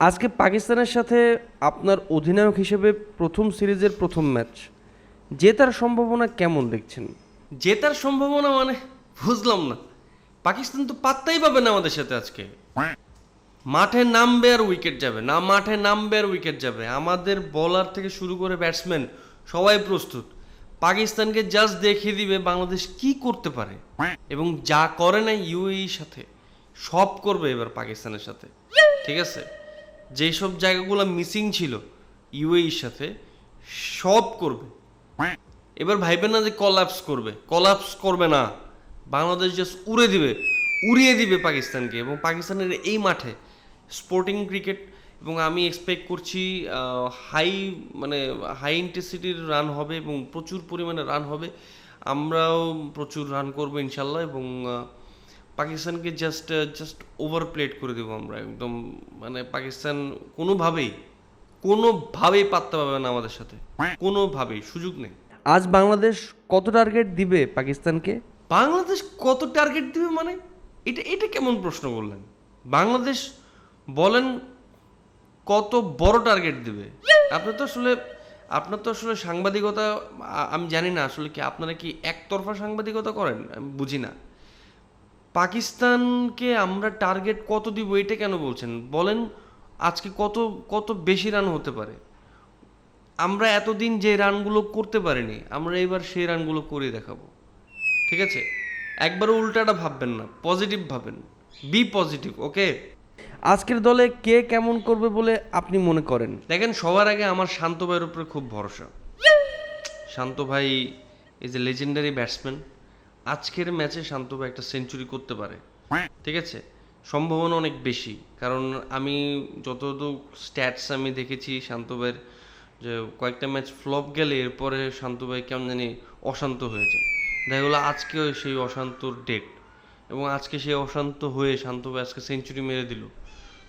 আজকে পাকিস্তানের সাথে আপনার অধিনায়ক হিসেবে প্রথম সিরিজের প্রথম ম্যাচ, জেতার সম্ভাবনা কেমন দেখছেন? জেতার সম্ভাবনা মানে বুঝলাম না। পাকিস্তান তো পাত্তাই পাবে না আমাদের সাথে আজকে। মাঠে নামবে আর উইকেট যাবে। না, মাঠে নামবে আর উইকেট যাবে। আমাদের বলার থেকে শুরু করে ব্যাটসম্যান সবাই প্রস্তুত। পাকিস্তানকে জাস্ট দেখিয়ে দিবে বাংলাদেশ কি করতে পারে। এবং যা করে না ইউএই সাথে। সব করবে এবার পাকিস্তানের সাথে। ঠিক আছে? যেই সব জায়গাগুলো মিসিং ছিল ইউএইর সাথে, সব করবে। এবার ভাইবেন না যে কলাপস করবে। কলাপস করবে না। বাংলাদেশ জাস্ট উড়ে দিবে, উড়িয়ে দিবে পাকিস্তানকে এবং পাকিস্তানের এই মাঠে স্পোর্টিং ক্রিকেট এবং আমি এক্সপেক্ট করছি হাই মানে হাই ইন্টেন্সিটির রান হবে এবং প্রচুর পরিমাণে রান হবে। আমরাও প্রচুর রান করব ইনশাল্লাহ এবং পাকিস্তানকে জাস্ট জাস্ট ওভার প্লেট করে দেবো আমরা একদম মানে পাকিস্তান কোনোভাবেই কোনোভাবেই পাত্তা পাবে না আমাদের সাথে কোনোভাবেই সুযোগ নেই। আজ বাংলাদেশ কত টার্গেট দিবে পাকিস্তানকে? বাংলাদেশ কত টার্গেট দিবে মানে? এটা এটা কেমন প্রশ্ন করলেন? বাংলাদেশ বলেন কত বড় টার্গেট দিবে? আপনি তো আসলে আপনার তো আসলে সাংবাদিকতা আমি জানি না আসলে কি আপনারা কি একতরফা সাংবাদিকতা করেন? আমি বুঝি না। পাকিস্তানকে আমরা টার্গেট কত দিব এটা কেন বলছেন? বলেন আজকে কত কত বেশি রান হতে পারে? আমরা এতদিন যে রানগুলো করতে পারিনি আমরা এবার সেই রানগুলো করে দেখাবো। ঠিক আছে? একবার উল্টাটা ভাববেন না পজিটিভ ভাবেন। বি পজিটিভ ওকে আজকের দলে কে কেমন করবে বলে আপনি মনে করেন? দেখেন সবার আগে আমার শান্ত ভাইয়ের উপরে খুব ভরসা। শান্ত ভাই ইজ এ লেজেন্ডারি ব্যাটসম্যান আজকের ম্যাচে শান্ত ভাই একটা সেঞ্চুরি করতে পারে। ঠিক আছে? সম্ভাবনা অনেক বেশি। কারণ আমি যতদূর স্ট্যাটস আমি দেখেছি শান্ত ভাইয়ের যে কয়েকটা ম্যাচ ফ্লপ গেলে এরপরে শান্ত ভাই কেমন জানি অশান্ত হয়ে যায়। দেখা গেলো আজকেও সেই অশান্তর ডেট এবং আজকে সেই অশান্ত হয়ে শান্ত ভাই আজকে সেঞ্চুরি মেরে দিল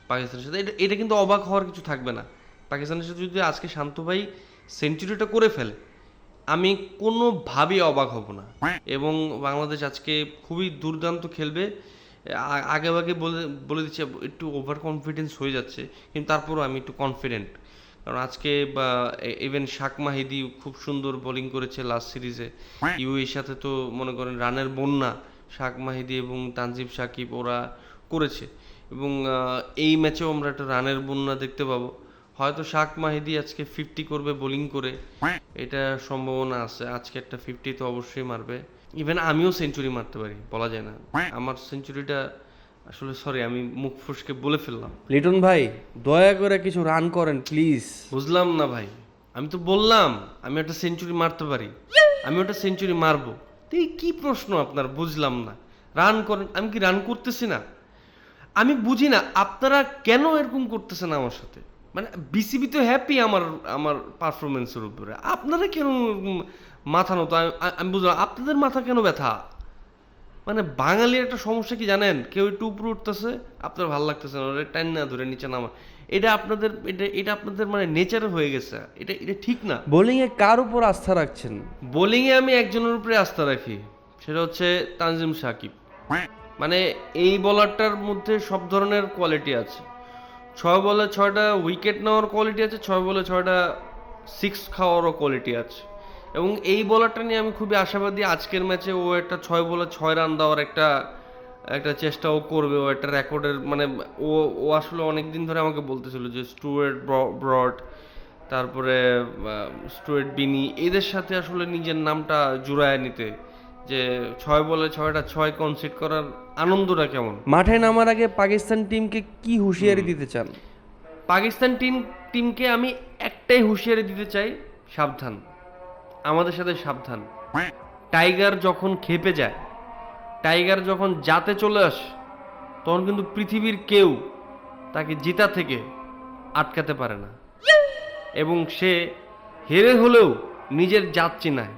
পাকিস্তানের সাথে। এটা এটা কিন্তু অবাক হওয়ার কিছু থাকবে না। পাকিস্তানের সাথে যদি আজকে শান্ত ভাই সেঞ্চুরিটা করে ফেলে আমি কোনোভাবেই অবাক হব না। এবং বাংলাদেশ আজকে খুবই দুর্দান্ত খেলবে। আগে আগে বলে বলে দিচ্ছে একটু ওভার কনফিডেন্স হয়ে যাচ্ছে কিন্তু তারপরও আমি একটু কনফিডেন্ট কারণ আজকে বা ইভেন শাক মাহিদি খুব সুন্দর বোলিং করেছে লাস্ট সিরিজে ইউএর সাথে তো মনে করেন রানের বন্যা শাক মাহিদি এবং তানজিব সাকিব ওরা করেছে। এবং এই ম্যাচেও আমরা একটা রানের বন্যা দেখতে পাবো। হয়তো শাক মাহিদি আজকে ফিফটি করবে বোলিং করে। এটা সম্ভাবনা আছে। আজকে একটা ফিফটি তো অবশ্যই মারবে। ইভেন আমিও সেঞ্চুরি মারতে পারি বলা যায় না। আমার সেঞ্চুরিটা আসলে সরি আমি মুখ ফুসকে বলে ফেললাম। লিটন ভাই দয়া করে কিছু রান করেন প্লিজ বুঝলাম না ভাই। আমি তো বললাম আমি একটা সেঞ্চুরি মারতে পারি। আমি ওটা সেঞ্চুরি মারবো। তো এই কি প্রশ্ন আপনার? বুঝলাম না। রান করেন আমি কি রান করতেছি না? আমি বুঝি না আপনারা কেন এরকম করতেছেন আমার সাথে? মানে বিসিবি তো হ্যাপি আমার আমার পারফরমেন্সের উপরে। আপনারা কেন মাথা নত? আমি বুঝলাম আপনাদের মাথা কেন ব্যথা? মানে বাঙালির একটা সমস্যা কি জানেন? কেউ একটু উপরে উঠতেছে আপনার ভালো লাগতেছে না ওরে টাইন না ধরে নিচে নামা এটা আপনাদের এটা এটা আপনাদের মানে নেচার হয়ে গেছে। এটা এটা ঠিক না। বোলিংয়ে কার উপর আস্থা রাখছেন? বোলিংয়ে আমি একজনের উপরে আস্থা রাখি। সেটা হচ্ছে তানজিম সাকিব। মানে এই বলারটার মধ্যে সব ধরনের কোয়ালিটি আছে। ছয় বলে ছয়টা উইকেট নেওয়ার কোয়ালিটি আছে, ছয় বলে ছয়টা সিক্স খাওয়ারও কোয়ালিটি আছে। এবং এই বলারটা নিয়ে আমি খুবই আশাবাদী, আজকের ম্যাচে ও একটা ছয় বলে ছয় রান দেওয়ার একটা একটা চেষ্টা ও করবে, ও একটা রেকর্ডের মানে ও ও আসলে অনেক দিন ধরে আমাকে বলতেছিল যে স্টুয়ার্ট ব্রড তারপরে স্টুয়ার্ট বিনি এদের সাথে আসলে নিজের নামটা জুড়ায় নিতে। যে ছয় বলে ছয়টা ছয় কনসিড করার আনন্দটা কেমন? মাঠে নামার আগে পাকিস্তান টিমকে কি হুঁশিয়ারি দিতে চান? পাকিস্তান টিম টিমকে আমি একটাই হুঁশিয়ারি দিতে চাই সাবধান। আমাদের সাথে সাবধান। টাইগার যখন খেপে যায় টাইগার যখন জাতে চলে আসে তখন কিন্তু পৃথিবীর কেউ তাকে জিতা থেকে আটকাতে পারে না। এবং সে হেরে হলেও নিজের জাত চিনায়।